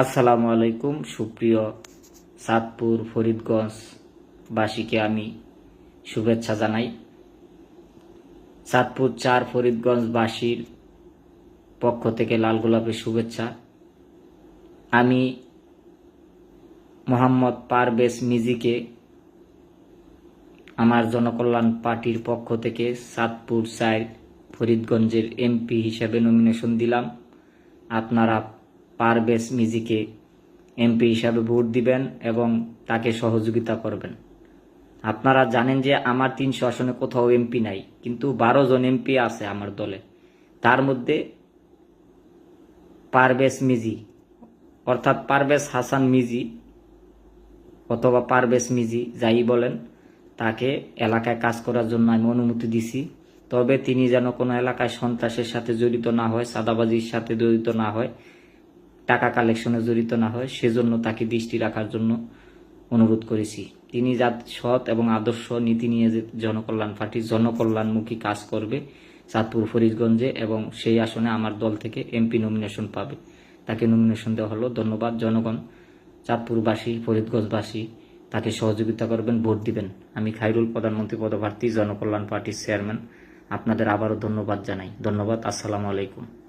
আসসালামু আলাইকুম, সুপ্রিয় সাতপুর, ফরিদগঞ্জ বাসীকে আমি শুভেচ্ছা জানাই। সাতপুর চার, ফরিদগঞ্জ বাসীর পক্ষ থেকে লাল গোলাপের শুভেচ্ছা। আমি মোহাম্মদ পারভেজ মিজিকে, আমার জনকল্যাণ পার্টির পক্ষ থেকে সাতপুর চার ফরিদগঞ্জের এমপি হিসেবে নমিনেশন দিলাম। আপনারা পারভেজ মিজিকে এমপি হিসাবে ভোট দিবেন এবং তাকে সহযোগিতা করবেন। আপনারা জানেন যে আমার তিনশো আসনে কোথাও এমপি নাই, কিন্তু বারো জন এমপি আছে আমার দলে। তার মধ্যে পারভেজ মিজি, অর্থাৎ পারভেজ হাসান মিজি অথবা পারভেজ মিজি যাই বলেন, তাকে এলাকায় কাজ করার জন্য আমি অনুমতি দিছি। তবে তিনি যেন কোনো এলাকায় সন্ত্রাসের সাথে জড়িত না হয় সাদাবাজির সাথে জড়িত না হয় টাকা কালেকশনে জড়িত না হয়, সেজন্য তাকে দৃষ্টি রাখার জন্য অনুরোধ করেছি। তিনি যা সৎ এবং আদর্শ নীতি নিয়ে যে জনকল্যাণ পার্টি, জনকল্যাণমুখী কাজ করবে চাঁদপুর, ফরিদগঞ্জে এবং সেই আসনে আমার দল থেকে এমপি নমিনেশন পাবে। তাকে নমিনেশন দেওয়া হলো। ধন্যবাদ জনগণ। চাঁদপুরবাসী, ফরিদগঞ্জবাসী, তাকে সহযোগিতা করবেন, ভোট দিবেন। আমি খাইরুল প্রধানমন্ত্রী পদপ্রার্থী, জনকল্যাণ পার্টির চেয়ারম্যান আপনাদের আবারও ধন্যবাদ জানাই। ধন্যবাদ। আসসালামু আলাইকুম।